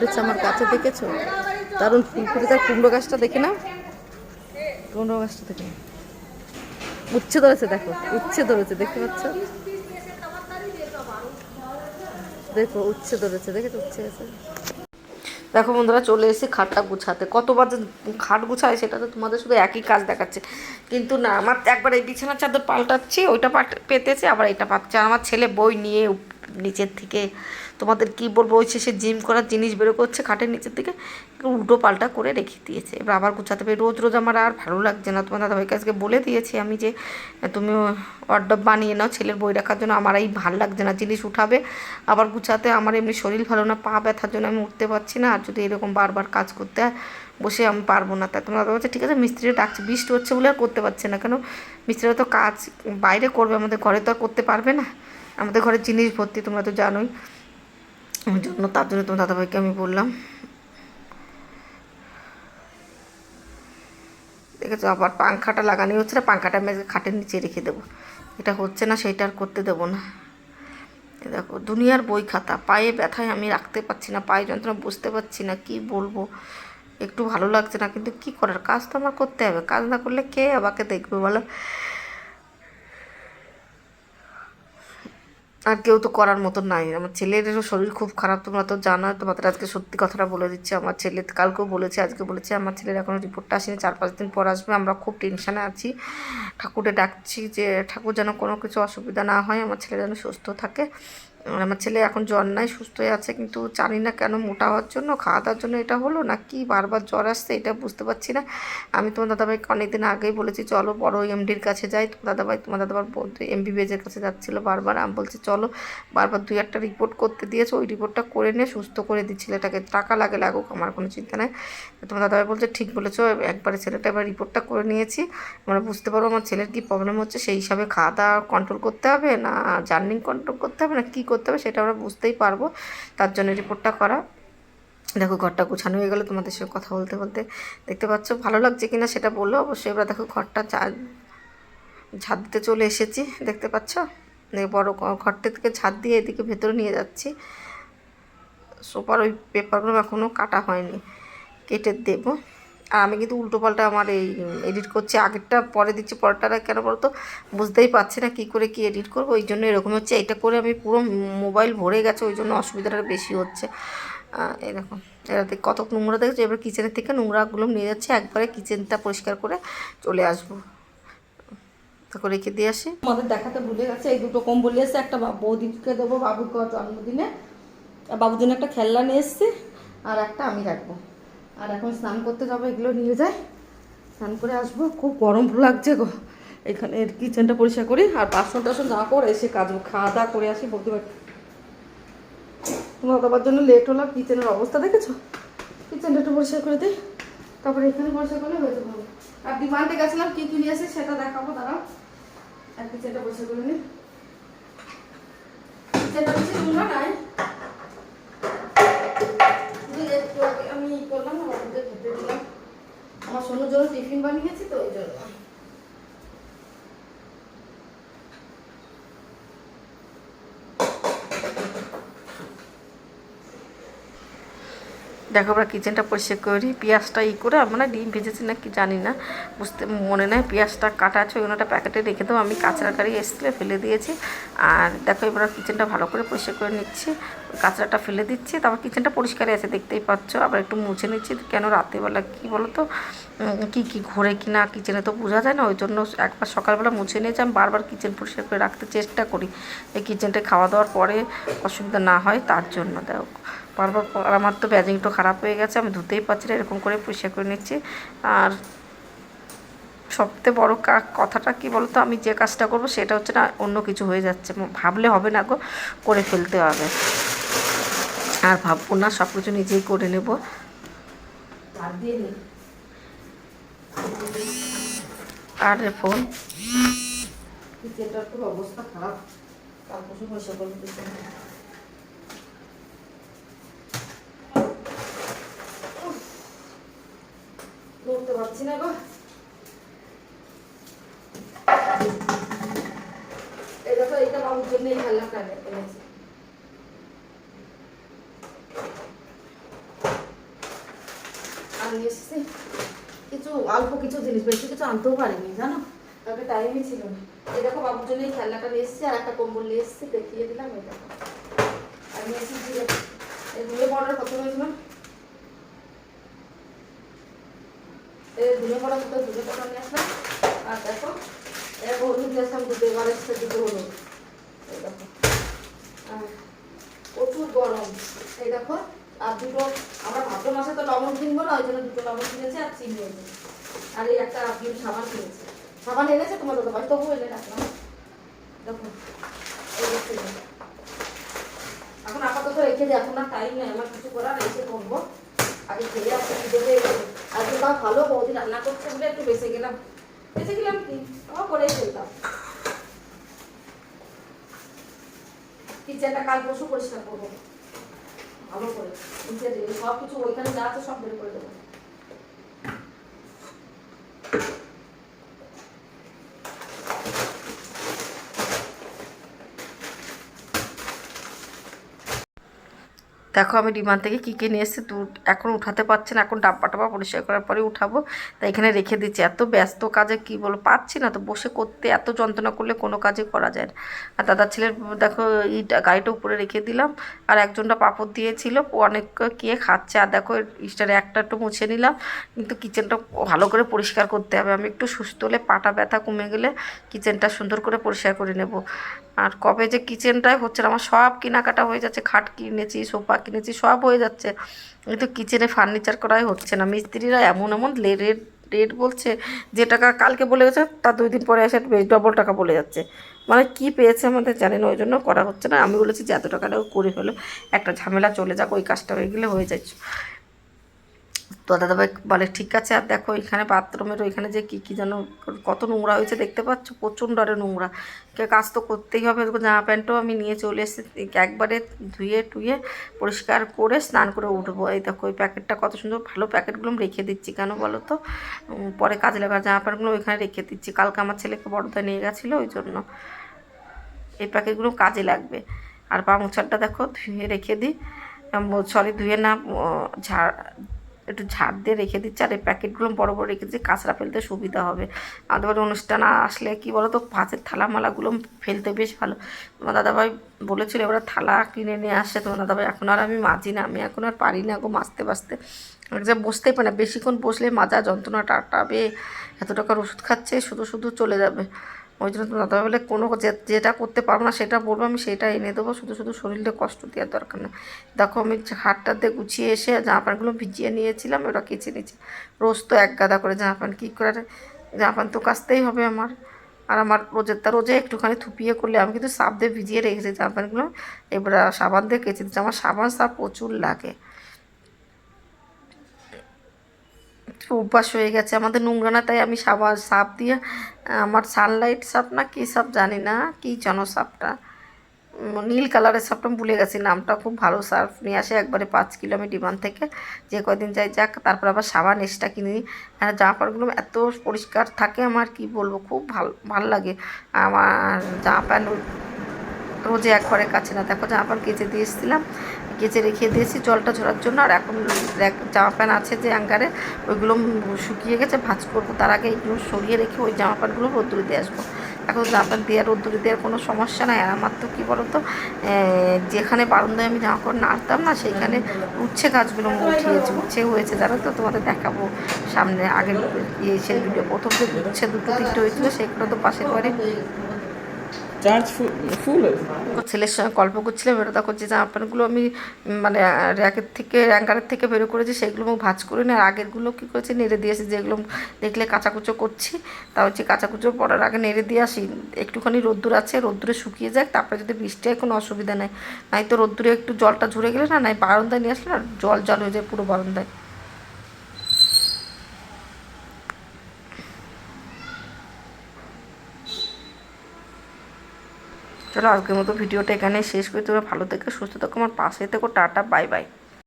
ফুটেছে আমার কাছে দেখেছ? দারুণ, ফুল ফুটেছে আর কুমড়ো গাছটা দেখে না কুমড়ো গাছটা দেখে নাও। উচ্ছে ধরেছে, দেখো, উচ্ছে ধরেছে, দেখতে পাচ্ছ? দেখো, উচ্ছে ধরেছে, দেখেছ? উচ্ছে আছে। দেখো বন্ধুরা, চলে এসেছি খাটটা গুছাতে। কতবার যে খাট গুছায়, সেটা তো তোমাদের শুধু একই কাজ দেখাচ্ছে। কিন্তু না, আমার একবার এই বিছানার চাদর পাল্টাচ্ছি, ওইটা পেতেছে, আবার এটা পাচ্ছে আমার ছেলে বই নিয়ে নিচের থেকে তোমাদের কি বলব, ওই সে জিম করার জিনিস বেরো করছে, খাটের নিচের দিকে উল্টো পাল্টা করে রেখে দিয়েছে। এবার আবার গুছাতে হবে। রোজ রোজ আমার আর ভালো লাগছে না। তোমার দাদাভাইকে আজকে বলে দিয়েছি আমি যে, তুমি অর্ডার বানিয়ে নাও, ছেলের বই রাখার জন্য। আমার এই ভালো লাগছে না। জিনিস উঠাবে, আবার গুছাতে আমার এমনি শরীর ভালো না, পা ব্যথার জন্য আমি উঠতে পারছি না। আর যদি এরকম বারবার কাজ করতে হয়, বসে আমি পারব না। তাই তোমরা বলছে, ঠিক আছে মিস্ত্রিরা ডাকছে। বৃষ্টি হচ্ছে বলে আর করতে পারছে না। কেন? মিস্ত্রিরা তো কাজ বাইরে করবে। আমাদের ঘরে তো আর করতে পারবে না। আমাদের ঘরে জিনিস ভর্তি তোমরা তো জানোই। ওই জন্য তার জন্য তোমার দাদাভাইকে আমি বললাম। দেখেছ, আবার পাংখাটা লাগানি হচ্ছে না, পাংখাটা আমি খাটের নিচে রেখে দেবো। এটা হচ্ছে না সেটা আর করতে দেবো না। দেখো, দুনিয়ার বই খাতা, পায়ে ব্যথায় আমি রাখতে পারছি না, পায়ে যন্ত্রণা বুঝতে পারছি না, কি বলব? একটু ভালো লাগছে না, কিন্তু কি করার? কাজ তো আমার করতে হবে, কাজ না করলে কে আমাকে দেখবে বলো? আর কেউ তো করার মতো নাই। আমার ছেলেরও শরীর খুব খারাপ, তোমরা তো জানো, তোমাদের আজকে সত্যি কথাটা বলে দিচ্ছি। আমার ছেলে কালকেও বলেছে, আজকে বলেছে, আমার ছেলের এখনও রিপোর্টটা আসেনি, চার পাঁচ দিন পর আসবে। আমরা খুব টেনশানে আছি। ঠাকুরে ডাকছি যে, ঠাকুর যেন কোনো কিছু অসুবিধা না হয়, আমার ছেলে যেন সুস্থ থাকে। আমার ছেলে এখন জ্বর নাই, সুস্থই আছে, কিন্তু জানি না কেন মোটা হওয়ার জন্য খাওয়া দাওয়ার জন্য এটা হলো না কি বারবার জ্বর আসছে এটা বুঝতে পারছি না। আমি তোমার দাদাভাইকে অনেকদিন আগেই বলেছি, চলো বড় এমডির কাছে যাই। তোমার দাদাভাই তোমার দাদাভাই এমবিবিএসের কাছে যাচ্ছিল বারবার। আমি বলছি, চলো। বারবার দুই একটা রিপোর্ট করতে দিয়েছে, ওই রিপোর্টটা করে নিয়ে সুস্থ করে দিই ছেলেটাকে। টাকা লাগে লাগুক, আমার কোনো চিন্তা নেই। তোমার দাদাভাই বলছে, ঠিক বলেছ, একবারে ছেলেটা এবার রিপোর্টটা করে নিয়েছি। আমরা বুঝতে পারব আমার ছেলের কী প্রবলেম হচ্ছে, সেই হিসাবে খাওয়া দাওয়া কন্ট্রোল করতে হবে না জার্নিং কন্ট্রোল করতে হবে না, কী করতে হবে সেটা আমরা বুঝতেই পারব। তার জন্য রিপোর্টটা করা। দেখো ঘরটা গুছানো হয়ে গেলো, তোমাদের সঙ্গে কথা বলতে বলতে দেখতে পাচ্ছ। ভালো লাগছে কি না সেটা বলল। অবশ্যই এবার দেখো ঘরটা ঝাঁট দিতে চলে এসেছি, দেখতে পাচ্ছ? বড় ঘ- ঘরটা থেকে ঝাঁট দিয়ে এদিকে ভেতরে নিয়ে যাচ্ছি। সোফার ওই পেপারগুলো এখনও কাটা হয়নি, কেটে দেবো। আমি কিন্তু উল্টো পাল্টা আমার এই এডিট করছি। আগেরটা, পরে দিচ্ছি পরেরটা কেন বলতো? বুঝতেই পারছি না কী করে কি এডিট করব। ওই জন্য এরকম হচ্ছে। এটা করে আমি পুরো মোবাইল ভরে গেছে, ওই জন্য অসুবিধাটা বেশি হচ্ছে। এরকম দেখ কত নোংরা দেখছ? এবার কিচেনের থেকে নোংরাগুলো নিয়ে যাচ্ছে। একবারে কিচেনটা পরিষ্কার করে চলে আসব। তারপর রেখে দিয়ে আসি। আমাদের দেখাতে ভুলে গেছে, এই দুটো কম্বল এসছে একটা বৌদিকে দেবো, বাবুর জন্মদিনে। বাবুর জন্য একটা খেলনা নিয়ে এসছি। আর একটা আমি রাখব। আর এখন স্নান করতে যাব, এগুলো নিয়ে যাই। স্নান করে আসব। খুব গরম লাগছে গো। এখানে কিচেনটা পরিষ্কার করি, আর বাসন টাসন না করে এসে কাজ খাওয়া দাওয়া করে আসি, বলতে পারি। তোমার বাবার জন্য লেট হলো কিচেনের অবস্থা দেখেছ? কিচেনটা একটু পরিষ্কার করে দিই। তারপরে এখানে পরিষ্কার করলে হয়ে যাবে। আর ডিমান্ডে গেছিলাম, কী কী নিয়ে এসে সেটা দেখাবো, দাঁড়াও। আর কিচেনটা পরিষ্কার করে নিই। বেশি নাই একটু আমি ই করলাম না, বাবুদের খেতে দিলাম। আমার সোনুর জন্য টিফিন বানিয়েছি তো, ওই জন্য দেখো আমরা কিচেনটা পরিষ্কার করি, পেঁয়াজটা ই করে আমরা ডিম ভেজেছি না কি জানি না, বুঝতে মনে নেই পেঁয়াজটা কাটা আছে ওনাটা প্যাকেটে রেখে দেবো। আমি কাঁচরা গাড়ি এসেছিলে, ফেলে দিয়েছি। আর দেখো এবার কিচেনটা ভালো করে পরিষ্কার করে নিচ্ছি। কাঁচরাটা ফেলে দিচ্ছি, তারপর কিচেনটা পরিষ্কারই আছে, দেখতেই পাচ্ছ। আবার একটু মুছে নিচ্ছি, কেন রাত্রিবেলা কী বলো তো কি কি ঘোরে কি না, কিচেনে তো বোঝা যায় না, ওই জন্য একবার সকালবেলা মুছে নিয়েছি। আমি বারবার কিচেন পরিষ্কার করে রাখতে চেষ্টা করি, এই কিচেনটা খাওয়া দাওয়ার পরে অসুবিধা না হয়, তার জন্য দেখো। বারবার আমার তো ব্যাজিংটা খারাপ হয়ে গেছে আমি ধুতেই পারছি না এরকম করে পরিষ্কার করে নিচ্ছি। আর সবথেকে বড় কথাটা কি বলতো আমি যে কাজটা করব সেটা হচ্ছে না অন্য কিছু হয়ে যাচ্ছে। ভাবলে হবে না গো করে ফেলতে হবে। আর ভাববো না সব কিছু নিজেই করে নেব। আর ফোন? অবস্থা খারাপ তারপর পয়সা করব কিচেনটা নড়তে পারছি না গো। এই দেখো, এইটা বাবুর জন্য এই খেলনাটা এনেছি। নিয়ে এসেছি। কিছু, অল্প কিছু জিনিস, বেশি কিছু আনতেও পারিনি, জানো? তাকে টাইমই ছিল না। এই দেখো, বাবুর জন্য এই খেলনাটা নিয়ে এসেছি, আর একটা কম্বল নিয়ে এসেছি, দেখিয়ে দিলাম দেখো। আর নিয়ে এসেছি জিরে। এই কত হয়েছিল এই ধুয়ে পাউডার কত ধুয়ে পাউডার নিয়ে আর দেখো এরকম হলুদ আসলাম দুটো এবার এসেছে দুটো হলুদ। এই প্রচুর গরম। এই দেখো, আর দুটো, আমরা ভাদ্র মাসে তো লবণ কিনবো ওই জন্য দুটো লবণ কিনেছি আর চিনি আর এই একটা বিম সাবান কিনেছি। সাবান এনেছে তোমার দাদা ভাই তবু এনে রাখলাম। দেখো এখন আপাতত রেখে দিই এখন আর টাইম নেই, আমার কিছু করার এসে করব। আগে খেয়ে আসতে ভিডিওতে আজকে ভালো বৌদি রান্না করছে বলে একটু বেঁচে গেলাম। বেঁচে গেলাম কি? আমার করেই ফেলতাম কিচেনটা কাল পরশু পরিষ্কার করব। ভালো করে। কিচেন সব কিছু ওইখানে যা আছে সব বের করে দেবো। দেখো আমি ডিমান্ড থেকে কী কী নিয়ে এসেছি, দু এখন উঠাতে পারছি না, এখন ডাব্বা টাব্বা পরিষ্কার করার পরে উঠাবো। তাই এখানে রেখে দিচ্ছি, এত ব্যস্ত কাজে কি বলো পাচ্ছি না তো, বসে করতে এত যন্ত্রণা করলে কোনো কাজই করা যায় না। আর দাদার ছেলের, দেখো ইটা গাড়িটা উপরে রেখে দিলাম, আর একজনটা পাপড় দিয়েছিল অনেক কে খাচ্ছে, আর দেখো ইস্টারে একটা একটু মুছে নিলাম, কিন্তু কিচেনটা ভালো করে পরিষ্কার করতে হবে, আমি একটু সুস্থ হলে পাটা ব্যথা কমে গেলে কিচেনটা সুন্দর করে পরিষ্কার করে নেব। আর কবে যে কিচেনটাই হচ্ছে আমার সব কেনাকাটা হয়ে যাচ্ছে, খাট কিনেছি, সোফা কিনেছি, সব হয়ে যাচ্ছে। কিন্তু কিচেনে ফার্নিচার করাই হচ্ছে না। মিস্ত্রিরা এমন এমন রেট রেট বলছে, যে টাকা কালকে বলে গেছে, তার দুই দিন পরে এসে ডবল টাকা বলে যাচ্ছে। মানে কি পেয়েছে আমাদের জানি না, ওই জন্য করা হচ্ছে না। আমি বলেছি যে এত টাকাটাও করে ফেলো। একটা ঝামেলা চলে যাক, ওই কাজটা হয়ে গেলে হয়ে যাচ্ছে। তো দাদাভাই বলে, ঠিক আছে, আর দেখো এখানে বাথরুমের ওইখানে যে কী কী যেন কত নোংরা হয়েছে দেখতে পাচ্ছ? প্রচণ্ড আরে নোংরা। কাজ তো করতেই হবে জামা প্যান্টও আমি নিয়ে চলে এসেছি। একবারে ধুয়ে টুয়ে পরিষ্কার করে স্নান করে উঠবো। এই দেখো ওই প্যাকেটটা কত সুন্দর, ভালো প্যাকেটগুলো রেখে দিচ্ছি। কেন বলো তো? পরে কাজে লাগার জামা প্যান্টগুলো ওইখানে রেখে দিচ্ছি। কালকে আমার ছেলেকে বড়দা নিয়ে গেছিল, ওই জন্য। এই প্যাকেটগুলো কাজে লাগবে। আর পা মোছারটা দেখো, ধুয়ে রেখে দিই। সরি, ধুয়ে না ঝাড় একটু ঝাড় দিয়ে রেখে দিচ্ছি, আর এই প্যাকেটগুলো বড় বড় রেখে দিচ্ছি, কাঁচরা ফেলতে সুবিধা হবে। আমাদের অনুষ্ঠান আসলে কি বলো তো ভাতের থালা মালাগুলো ফেলতে বেশ ভালো। তোমার দাদাভাই বলেছিল, এবার থালা কিনে নিয়ে আসে। তোমার দাদাভাই, এখন আর আমি মাজি না, আমি এখন আর পারি না গো মাজতে বাজতে যে বসতেই পারে না, বেশিক্ষণ বসলে মাজা যন্ত্রণা টাটাবে এত টাকার ওষুধ খাচ্ছে, শুধু শুধু চলে যাবে। ওই জন্য দাদা বলে, কোনো যেটা করতে পারব না সেটা বলব, আমি সেটা এনে দেবো, শুধু শুধু শরীরে কষ্ট দেওয়ার দরকার নেই দেখো, আমি হাটটা দিয়ে গুছিয়ে এসে জামা প্যান্টগুলো ভিজিয়ে নিয়েছিলাম ওটা কেচে নিয়েছি রোজ তো এক গাদা করে জামা প্যান্ট কী করে জামা প্যান্ট তো কাচতেই হবে আমার। আর আমার রোজের তা রোজে একটুখানি থুপিয়ে করলে আমি কিন্তু সাব দিয়ে ভিজিয়ে রেখেছি জামা প্যান্টগুলো এবার সাবান দিয়ে কেচে দিচ্ছি আমার সাবান সাব প্রচুর লাগে। অভ্যাস হয়ে গেছে। আমাদের নোংরা না তাই আমি সাবান সাপ দিয়ে, আমার সানলাইট সাপ না কী সাপ জানি না, কী যেন সাপটা। নীল কালারের সাপটা ভুলে গেছি, নামটা খুব ভালো সার্ফ নিয়ে আসে একবারে পাঁচ কিলো আমি ডিমান্ড থেকে। যে কদিন যাই যাক, তারপর আবার সাবান এক্সট্রা কিনি আর জামা কাপড়গুলো এত পরিষ্কার থাকে আমার, কি বলব, খুব ভালো ভালো লাগে। আমার জামা প্যান্ট রোজে একবারে কাছে না। দেখো জামা প্যান্ট কেচে দিয়ে এসেছিলাম। কেচে রেখে দিয়েছি জলটা ঝরার জন্য। আর এখন জামা প্যান্ট আছে যে অ্যাঙ্গারে ওইগুলো শুকিয়ে গেছে, ভাঁজ করব। তার আগে এইগুলো সরিয়ে রেখে ওই জামা প্যান্টগুলো রোদ্দুরে দিয়ে আসব। এখন জামা প্যান্ট দিয়ে রোদ্দুরে দেওয়ার কোনো সমস্যা নাই। আর আমার তো কী বলতো যেখানে বারান্দায় আমি জামা কাপড় নাড়তাম না, সেইখানে উচ্ছে গাছগুলো উঠিয়েছি। উচ্ছে হয়েছে, জানো তো? তোমাদের দেখাবো সামনে আগের ইয়ে সেই ভিডিও প্রথম যে উচ্ছে দুটো তিনটে হয়েছিল, সেগুলো তো পাশের বাড়ি চার্জ ফুল ছেলের সঙ্গে গল্প করছিলাম এটা দেখো যে জামা প্যান্টগুলো আমি মানে র্যাকের থেকে অ্যাঙ্কারের থেকে বেরো করেছি, সেগুলো ভাঁজ করে আর আগেরগুলো কী করেছি, নেড়ে দিয়েছি যেগুলো দেখলে কাঁচাকুচো করছি, তা হচ্ছে কাঁচাকুচো পড়ার আগে নেড়ে দিয়ে আসি, একটুখানি রোদ্দুর আছে, রোদ্দুরে শুকিয়ে যাক, তারপরে যদি বৃষ্টি হয়, কোনো অসুবিধা নেই। নাই তো রোদ্দুরে একটু জলটা ঝরে গেলে না, নাই বারান্দায় নিয়ে আসলে না জল জল হয়ে যায় পুরো বারান্দায়। চলো আজকের মতো ভিডিওটা এখানে শেষ করি। তোমরা ভালো থেকে, সুস্থ থাকো, আমার পাশে থেকো, টাটা, বাই বাই।